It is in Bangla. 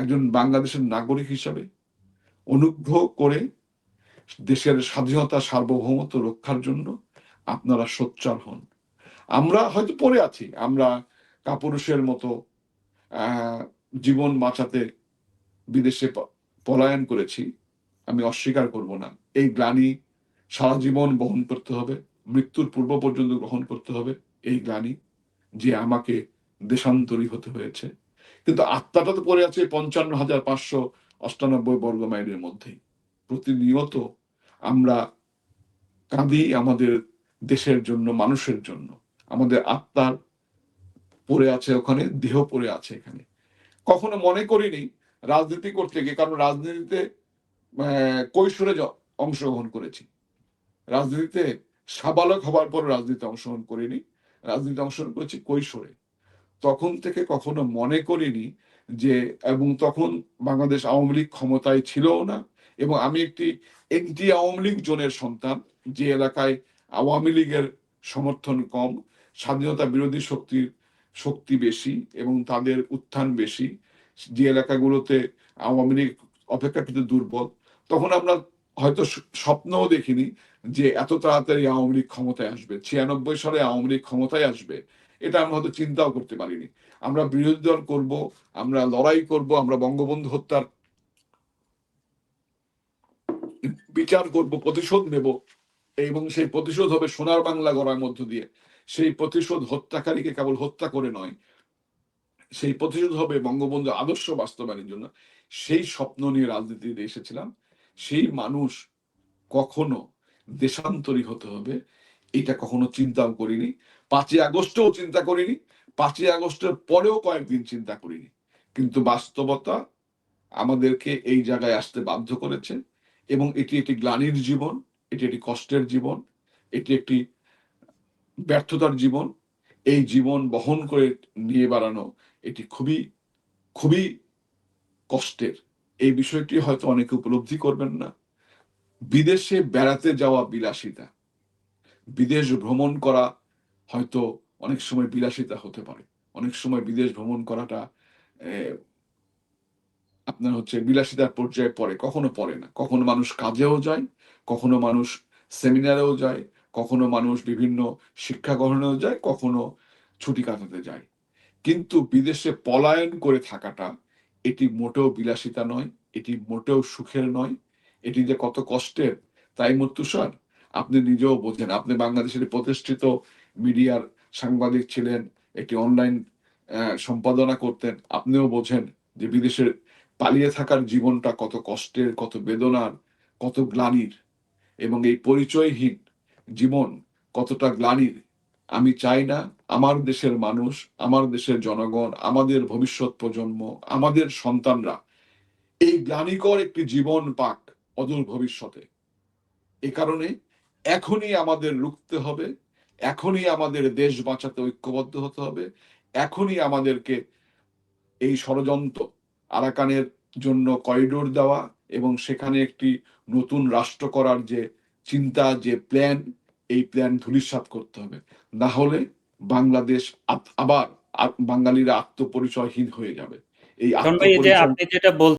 একজন বাংলাদেশের নাগরিক হিসাবে অনুগ্রহ করে দেশের স্বাধীনতা সার্বভৌমত্ব রক্ষার জন্য আপনারা সোচ্চার হন। আমরা হয়তো পড়ে আছি, আমরা কাপুরুষের মতো জীবন বাঁচাতে বিদেশে পলায়ন করেছি, আমি অস্বীকার করব না। এই গ্লানি সারা জীবন বহন করতে হবে, মৃত্যুর পূর্ব পর্যন্ত গ্রহণ করতে হবে, এই গ্লানি যে আমাকে দেশান্তরী হতে হয়েছে। কিন্তু আত্মাটা তো পড়ে আছে পঞ্চান্ন হাজার পাঁচশো অষ্টানব্বই বর্গ মাইলের মধ্যে প্রতিনিয়ত আমরা কাঁদি আমাদের দেশের জন্য, মানুষের জন্য। আমাদের আত্মার পড়ে আছে ওখানে, দেহ পড়ে আছে এখানে। কখনো মনে করিনি রাজনীতি করতে গিয়ে, কারণ রাজনীতিতে কৈশোরে অংশগ্রহণ করেছি। রাজনীতিতে সাবালক হবার পর রাজনীতি অংশগ্রহণ করিনি। রাজনীতি অংশগ্রহণ করেছি কৈশোরে। তখন থেকে কখনো মনে করিনি যে, এবং তখন বাংলাদেশ আওয়ামী লীগ ক্ষমতায় ছিলও না। এবং আমি একটি এন্টি আওয়ামী লীগ জোনের সন্তান, যে এলাকায় আওয়ামী লীগের সমর্থন কম, স্বাধীনতা বিরোধী শক্তির শক্তি বেশি এবং তাদের উত্থান বেশি, যে এলাকাগুলোতে আওয়ামী লীগ অপেক্ষাকৃত দুর্বল। তখন আমরা হয়তো স্বপ্নও দেখিনি যে এত তাড়াতাড়ি আওয়ামী লীগ ক্ষমতায় আসবে। ছিয়ানব্বই সালে আওয়ামী লীগ ক্ষমতায় আসবে, এটা আমরা হয়তো চিন্তাও করতে পারিনি। আমরা বিরোধী দল করব, আমরা লড়াই করব, আমরা বঙ্গবন্ধু হত্যার বিচার করব, প্রতিশোধ নেব এবং সেই প্রতিশোধ হবে সোনার বাংলা গড়ার মধ্য দিয়ে। সেই প্রতিশোধ হত্যাকারীকে কেবল হত্যা করে নয়, সেই প্রতিশোধ হবে বঙ্গবন্ধু আদর্শ বাস্তবায়নের জন্য। সেই স্বপ্ন নিয়ে রাজনীতিতে এসেছিলাম। সেই মানুষ কখনো দেশান্তরী হতে হবে, এটা কখনো চিন্তাও করিনি। পাঁচই আগস্টেও চিন্তা করিনি, পাঁচই আগস্টের পরেও কয়েকদিন চিন্তা করিনি। কিন্তু বাস্তবতা আমাদেরকে এই জায়গায় আসতে বাধ্য করেছে এবং এটি একটি গ্লানির জীবন, এটি একটি কষ্টের জীবন, এটি একটি ব্যর্থতার জীবন। এই জীবন বহন করে নিয়ে বেড়ানো এটি খুবই খুবই কষ্টের এই বিষয়টি হয়তো অনেকে উপলব্ধি করবেন না। বিদেশে বেড়াতে যাওয়া বিলাসিতা। বিদেশ ভ্রমণ করা হয়তো অনেক সময় বিলাসিতা হতে পারে। অনেক সময় বিদেশ ভ্রমণ করাটা আপনার হচ্ছে বিলাসিতার পর্যায়ে পড়ে, কখনো পড়ে না। কখনো মানুষ কাজেও যায়, কখনো মানুষ সেমিনারেও যায়, কখনো মানুষ বিভিন্ন শিক্ষা গ্রহণেও যায়, কখনো ছুটি কাটাতে যায়। কিন্তু বিদেশে পলায়ন করে থাকাটা এটি মোটেও বিলাসিতা নয়, এটি মোটেও সুখের নয়, এটি যে কত কষ্টের, তাই মতুষার আপনি নিজেও বোঝেন, আপনি বাংলাদেশের প্রতিষ্ঠিত মিডিয়ার সাংবাদিক ছিলেন, একটি অনলাইন সম্পাদনা করতেন, আপনিও বোঝেন যে বিদেশের পালিয়ে থাকার জীবনটা কত কষ্টের, কত বেদনার, কত গ্লানির, এবং এই পরিচয়হীন জীবন কতটা গ্লানির, আমি চাই না আমার দেশের মানুষ, আমার দেশের জনগণ, আমাদের ভবিষ্যৎ প্রজন্ম, আমাদের সন্তানরা এই গ্লানিকর একটি জীবন পাক অদূর ভবিষ্যতে। এ কারণে এখনই আমাদের রুখতে হবে, এখনই আমাদের দেশ বাঁচাতে ঐক্যবদ্ধ হতে হবে, এখনই আমাদেরকে এই ষড়যন্ত্র আরাকানের জন্য করিডোর দেওয়া এবং সেখানে একটি নতুন রাষ্ট্র করার যে চিন্তা, যে প্ল্যান, এই প্ল্যান ধূলিসাৎ করতে হবে। না হলে বাংলাদেশ আবার বাঙালিরা আত্মপরিচয়হীন হয়ে যাবে। এই আপনি যেটা বল